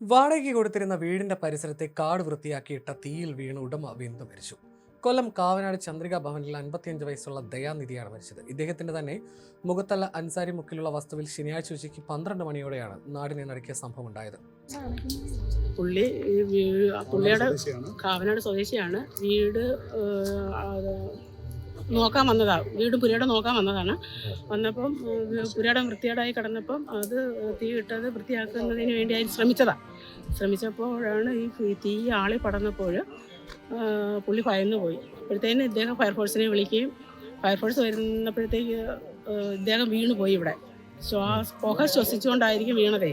വാടകയ്ക്ക് കൊടുത്തിരുന്ന വീടിന്റെ പരിസരത്തെ കാട് വൃത്തിയാക്കിയിട്ട തീയിൽ വീണ് ഉടമ വീണ്ടും മരിച്ചു. കൊല്ലം കാവനാട് ചന്ദ്രിക ഭവനിൽ അൻപത്തിയഞ്ച് വയസ്സുള്ള ദയാനിധിയാണ് മരിച്ചത്. ഇദ്ദേഹത്തിന്റെ തന്നെ മുഖത്തല്ല അൻസാരി മുക്കിലുള്ള വസ്തുവിൽ ശനിയാഴ്ച ഉച്ചയ്ക്ക് പന്ത്രണ്ട് മണിയോടെയാണ് നാടിനെ നടക്കിയ സംഭവം ഉണ്ടായത് പുള്ളി പുള്ളിയുടെ കാവനാട് സ്വദേശിയാണ്. വീട് നോക്കാൻ വന്നതാണ് വീടും പുരയുടെ നോക്കാൻ വന്നതാണ്. വന്നപ്പം പുരയുടെ വൃത്തികേടായി കിടന്നപ്പം അത് തീ ഇട്ടത് വൃത്തിയാക്കുന്നതിന് വേണ്ടി അതിന് ശ്രമിച്ചതാണ് ശ്രമിച്ചപ്പോഴാണ് ഈ തീ ആളി പടന്നപ്പോൾ പുള്ളി ഭയന്നു പോയി. അപ്പോഴത്തേന് ഇദ്ദേഹം ഫയർഫോഴ്സിനെ വിളിക്കുകയും ഫയർഫോഴ്സ് വരുന്നപ്പോഴത്തേക്ക് ഇദ്ദേഹം വീണു പോയി ഇവിടെ. ശ്വാസ പുക ശ്വസിച്ചുകൊണ്ടായിരിക്കും വീണതേ.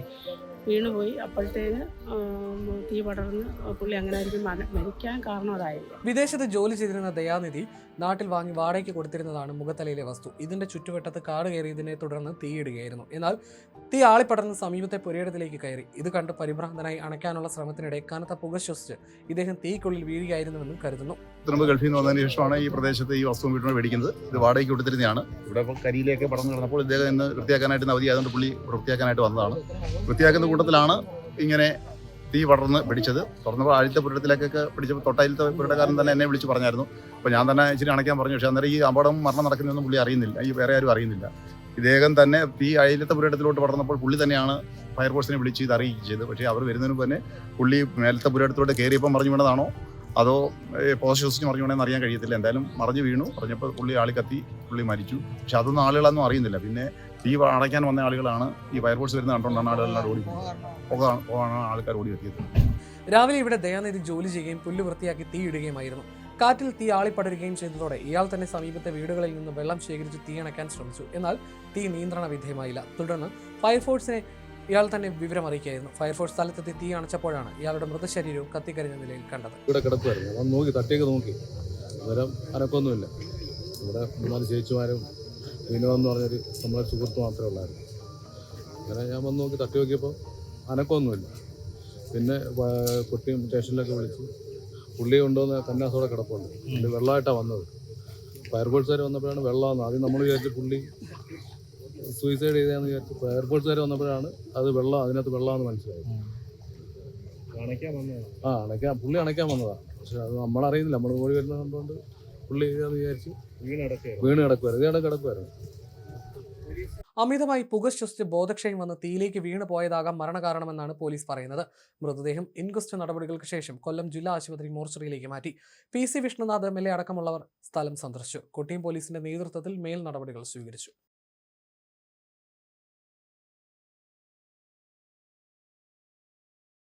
വീണുപോയി. അപ്പോഴത്തേന് ആം, തീ പടർന്ന് പുള്ളി അങ്ങനെ ആയിരിക്കും മരിക്കാൻ കാരണം അതായില്ല വിദേശത്ത് ജോലി ചെയ്തിരുന്ന ദയാനിധി നാട്ടിൽ വാങ്ങി വാടകയ്ക്ക് കൊടുത്തിരുന്നതാണ് മുഖത്തലയിലെ വസ്തു. ഇതിന്റെ ചുറ്റുവട്ടത്ത് കാട് കയറിയതിനെ തുടർന്ന് തീയിടുകയായിരുന്നു എന്നാൽ തീ ആളിപ്പടർന്ന് സമീപത്തെ പുരയിടത്തിലേക്ക് കയറി. ഇത് കണ്ട് പരിഭ്രാന്തനായി അണയ്ക്കാനുള്ള ശ്രമത്തിനിടെ കനത്ത പുക ശ്വസിച്ച് ഇദ്ദേഹം തീക്കുള്ളിൽ വീഴുകയായിരുന്നുവെന്നും കരുതുന്നു. ഗൾഫിൽ നിന്ന് വന്നതിന് ശേഷമാണ് ഈ പ്രദേശത്ത് ഈ വസ്തു വീട്ടിൽ മേടിക്കുന്നത്. ഇത് വാടകയ്ക്ക് കൊടുത്തിരുന്നതാണ്. ഇവിടെ കരിയിലേക്ക് പടർന്നു കിടന്നപ്പോൾ ഇദ്ദേഹം ഇന്ന് വൃത്തിയാക്കാനായിട്ട് അവധി ആയതുകൊണ്ട് പുള്ളി വൃത്തിയാക്കാനായിട്ട് വന്നതാണ്. വൃത്തിയാക്കുന്ന കൂട്ടത്തിലാണ് ഇങ്ങനെ തീ പടർന്ന് പിടിച്ചത്. തുറന്നപ്പോൾ ആദ്യത്തെ പുരടത്തിലേക്കൊക്കെ പിടിച്ചപ്പോൾ തൊട്ടയിലത്തെ പുരടക്കാരൻ തന്നെ എന്നെ വിളിച്ച് പറഞ്ഞായിരുന്നു. അപ്പോൾ ഞാൻ തന്നെ ഇച്ചിരി അണയ്ക്കാൻ പറഞ്ഞു. പക്ഷേ അന്നേരം ഈ അപകടം മരണം നടക്കുന്നതൊന്നും പുള്ളി അറിയുന്നില്ല. ഈ വേറെ ആരും അറിയുന്നില്ല. ഇദ്ദേഹം തന്നെ തീ അയലത്തെ പുരയിടത്തിലോട്ട് പടർന്നപ്പോൾ പുള്ളി തന്നെയാണ് ഫയർഫോഴ്സിനെ വിളിച്ച് ഇത് അറിയിച്ചത് പക്ഷേ അവർ വരുന്നതിന് മുമ്പ് തന്നെ പുള്ളി മേലത്തെ പുരയിടത്തിലോട്ട് കയറിയപ്പം പറഞ്ഞു വീണതാണോ അതോ പോസ്റ്റ് മറിഞ്ഞു മറിഞ്ഞുകൊണ്ടെന്ന് അറിയാൻ കഴിയത്തില്ല. എന്തായാലും മറിഞ്ഞു വീണു. പറഞ്ഞപ്പോൾ പുള്ളി ആളി കത്തി പുള്ളി മരിച്ചു. പക്ഷെ അതൊന്നും ആളുകളൊന്നും അറിയുന്നില്ല. പിന്നെ തീ അടയ്ക്കാൻ വന്ന ആളുകളാണ് ഈ ഫയർഫോഴ്സ് വരുന്ന കണ്ടുകൊണ്ടാണ് ആളുകളെല്ലാം ഓടി പോകാൻ ആൾക്കാർ ഓടി എത്തിയത്. രാവിലെ ഇവിടെ ദയാനിധി ജോലി ചെയ്യുകയും പുല്ല് വൃത്തിയാക്കി തീ ഇടുകയുമായിരുന്നു. കാറ്റിൽ തീ ആളിപ്പടരുകയും ചെയ്തതോടെ ഇയാൾ തന്നെ സമീപത്തെ വീടുകളിൽ നിന്ന് വെള്ളം ശേഖരിച്ച് തീ അണയ്ക്കാൻ ശ്രമിച്ചു. എന്നാൽ തീ നിയന്ത്രണ വിധേയമായില്ല. തുടർന്ന് ഫയർഫോഴ്സിനെ ഇയാൾ തന്നെ വിവരം അറിയിക്കുകയായിരുന്നു. ഫയർഫോഴ്സ് സ്ഥലത്തെത്തി തീ അണച്ചപ്പോഴാണ് ഇയാളുടെ മൃതശരീരവും കത്തിക്കരിഞ്ഞ നിലയിൽ കണ്ടത്. ഇവിടെ കിടക്കുമായിരുന്നു അവൻ നോക്കി തട്ടിയൊക്കെ നോക്കി. അന്നേരം അനക്കൊന്നുമില്ല. ഇവിടെ മൂന്നാൽ ചേച്ചിമാരും വിനോദം എന്ന് പറഞ്ഞൊരു നമ്മളെ സുഹൃത്ത് മാത്രമേ ഉള്ളായിരുന്നു. അങ്ങനെ ഞാൻ വന്ന് നോക്കി തട്ടി നോക്കിയപ്പോൾ അനക്കൊന്നുമില്ല. പിന്നെ കുട്ടിയും സ്റ്റേഷനിലൊക്കെ വിളിച്ച് പുള്ളി കൊണ്ടുവന്ന് കന്യാസോടെ കിടപ്പുണ്ട്. പുള്ളി വെള്ളമായിട്ടാണ് വന്നത്. ഫയർഫോഴ്സുകാർ വന്നപ്പോഴാണ് വെള്ളമെന്ന് ആദ്യം നമ്മൾ വിചാരിച്ചു പുള്ളി സൂയിസൈഡ് ചെയ്തതെന്ന് വിചാരിച്ചു വരെ വന്നപ്പോഴാണ് അത് വെള്ളം അതിനകത്ത് വെള്ളമാണെന്ന് മനസ്സിലായത്. ആ അണയ്ക്കാൻ പുള്ളി അണയ്ക്കാൻ വന്നതാണ് പക്ഷെ അത് നമ്മളറിയുന്നില്ല നമ്മൾ ഓടി വരുന്ന കണ്ടുകൊണ്ട് പുള്ളി ചെയ്താന്ന് വിചാരിച്ച് വീണ് കിടക്കുമായിരുന്നു ഇതേ കിടക്കുമായിരുന്നു അമിതമായി പുക ശ്വസിച്ച് ബോധക്ഷയം വന്ന് തീയിലേക്ക് വീണു പോയതാകാം മരണകാരണമെന്നാണ് പോലീസ് പറയുന്നത്. മൃതദേഹം ഇൻക്വസ്റ്റ് നടപടികൾക്ക് ശേഷം കൊല്ലം ജില്ലാ ആശുപത്രി മോർച്ചറിയിലേക്ക് മാറ്റി. P C Vishnunath M L A അടക്കമുള്ളവർ സ്ഥലം സന്ദർശിച്ചു. കൊട്ടിയം പോലീസിന്റെ നേതൃത്വത്തിൽ മേൽ നടപടികൾ സ്വീകരിച്ചു.